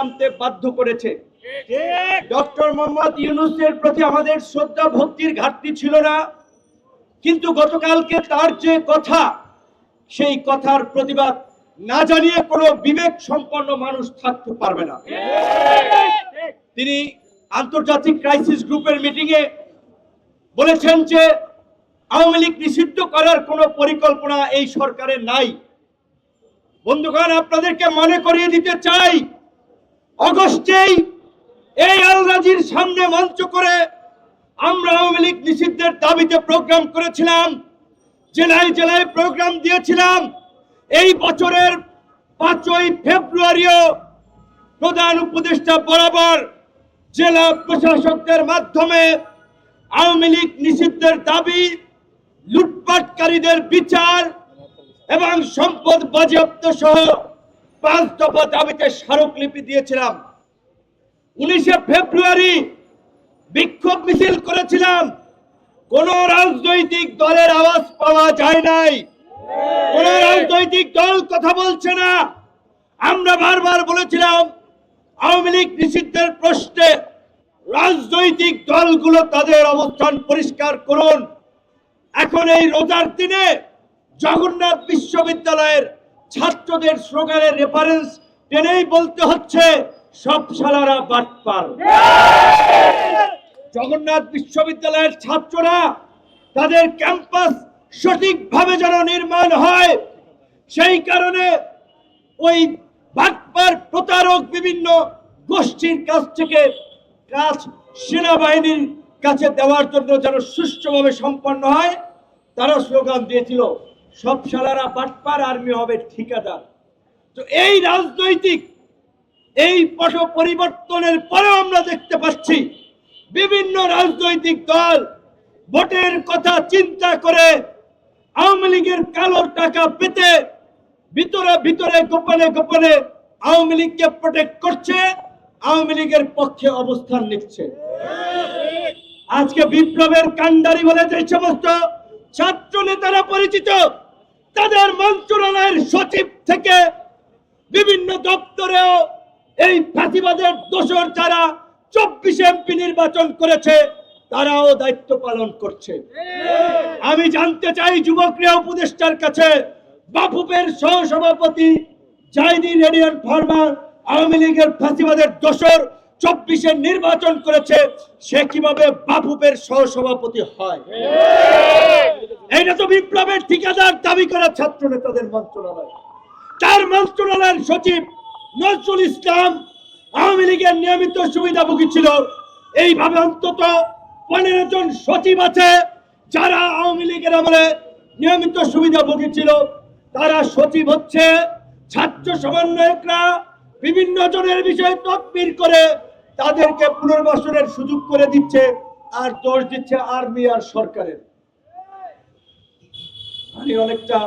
আনতে বাধ্য করেছে। ডক্টর মোহাম্মদ ইউনুসের প্রতি আমাদের শ্রদ্ধা ভক্তির ঘাটতি ছিল না। কিন্তু গতকালকে তার যে কথা সেই কথার প্রতিবাদ না জানিয়ে কোনো বিবেক সম্পন্ন মানুষ থাকতে পারবে না। তিনি আন্তর্জাতিক ক্রাইসিস গ্রুপের মিটিংয়ে বলেছেন যে আওয়ামী লীগ নিষিদ্ধ করার কোনো পরিকল্পনা এই সরকারের নাই। বন্ধুগণ আপনাদেরকে মনে করিয়ে দিতে চাই অগস্টেই এই আলরাজির সামনে মঞ্চ করে আমরা আওয়ামী লীগ নিষিদ্ধের দাবিতে প্রোগ্রাম করেছিলাম, জেলায় জেলায় প্রোগ্রাম দিয়েছিলাম। এই বছরের পাঁচই ফেব্রুয়ারিও প্রধান উপদেষ্টা বরাবর জেলা প্রশাসকদের মাধ্যমে আওয়ামী লীগ নিষিদ্ধের দাবি, লুটপাটকারীদের বিচার এবং সম্পদ বাজেয়াপ্ত সহ পাঁচ দফা দাবিতে স্মারকলিপি দিয়েছিলাম। উনিশে ফেব্রুয়ারি বিক্ষোভ মিছিল করেছিলাম। কোন রাজনৈতিক দলের আওয়াজ পাওয়া যায় নাই। কোন রাজনৈতিক দল কথা বলছে না। আমরা বারবার বলেছিলাম, আওয়ামী লীগ নিষিদ্ধের প্রশ্নে রাজনৈতিক দলগুলো তাদের অবস্থান পরিষ্কার করুন। এখন এই রোজার দিনে জগন্নাথ বিশ্ববিদ্যালয়ের ছাত্রদের স্লোগানের রেফারেন্স টেনেই বলতে হচ্ছে, সব শালারা বাটপার। জগন্নাথ বিশ্ববিদ্যালয়ের ছাত্ররা, তাদের ক্যাম্পাস সঠিকভাবে যেন নির্মাণ হয়, সেই কারণে ওই বাটপার প্রতারক বিভিন্ন গোষ্ঠীর কাছ থেকে কাজ সেনাবাহিনীর কাছে দেওয়ার জন্য যেন সুষ্ঠুভাবে সম্পন্ন হয়, তারা স্লোগান দিয়েছিল। সব শালারা বাটপার আর্মি হবে ঠিকাদার। তো এই রাজনৈতিক, এই পশ পরিবর্তনের পরেও আমরা দেখতে পাচ্ছি বিভিন্ন রাজনৈতিক দল ভোটের কথা চিন্তা করে আওয়ামী লীগের কালো টাকা পেতে ভিতরে ভিতরে, গোপনে গোপনে আওয়ামী লীগকে প্রোটেক্ট করছে, আওয়ামী লীগের পক্ষে অবস্থান নিচ্ছে। আজকে বিপ্লবের কান্ডারি বলে যে সমস্ত ছাত্র নেতারা পরিচিত। তাদের মন্ত্রণালয়ের সচিব থেকে বিভিন্ন দপ্তরেও এই ফাঁসিবাদের দোষর যারা চব্বিশ এমপি নির্বাচন করেছে, তারাও দায়িত্ব পালন করছে। আমি জানতে চাই যুবক্রিয়া উপদেষ্টার কাছে বাফুপের সহসভাপতি জাইদি রেডিয়ান ফার্মার আওয়ামী লীগের ফাঁসিবাদের দোষর চব্বিশের নির্বাচন করেছে সে কীভাবে বাফুপের সহসভাপতি হয়? এইটা তো বিপ্লবের ঠিকাদার দাবি করা ছাত্র নেতাদের মন্ত্রণালয়। তার মন্ত্রণালয়ের সচিব নজরুল ইসলাম আওয়ামী লীগের নিয়মিত সুবিধাভোগী ছিল। এইভাবে অন্তত পনেরো জন সচিব আছে যারা আওয়ামী লীগের আমলে নিয়মিত সুবিধাভোগী ছিল। তারা সচিব হচ্ছে ছাত্র সমন্বয়করা বিভিন্ন জনের বিষয়ে তদবির করে তাদেরকে পুনর্বাসনের সুযোগ করে দিচ্ছে আর দোষ দিচ্ছে আর্মি আর সরকারের। আমি অনেকটা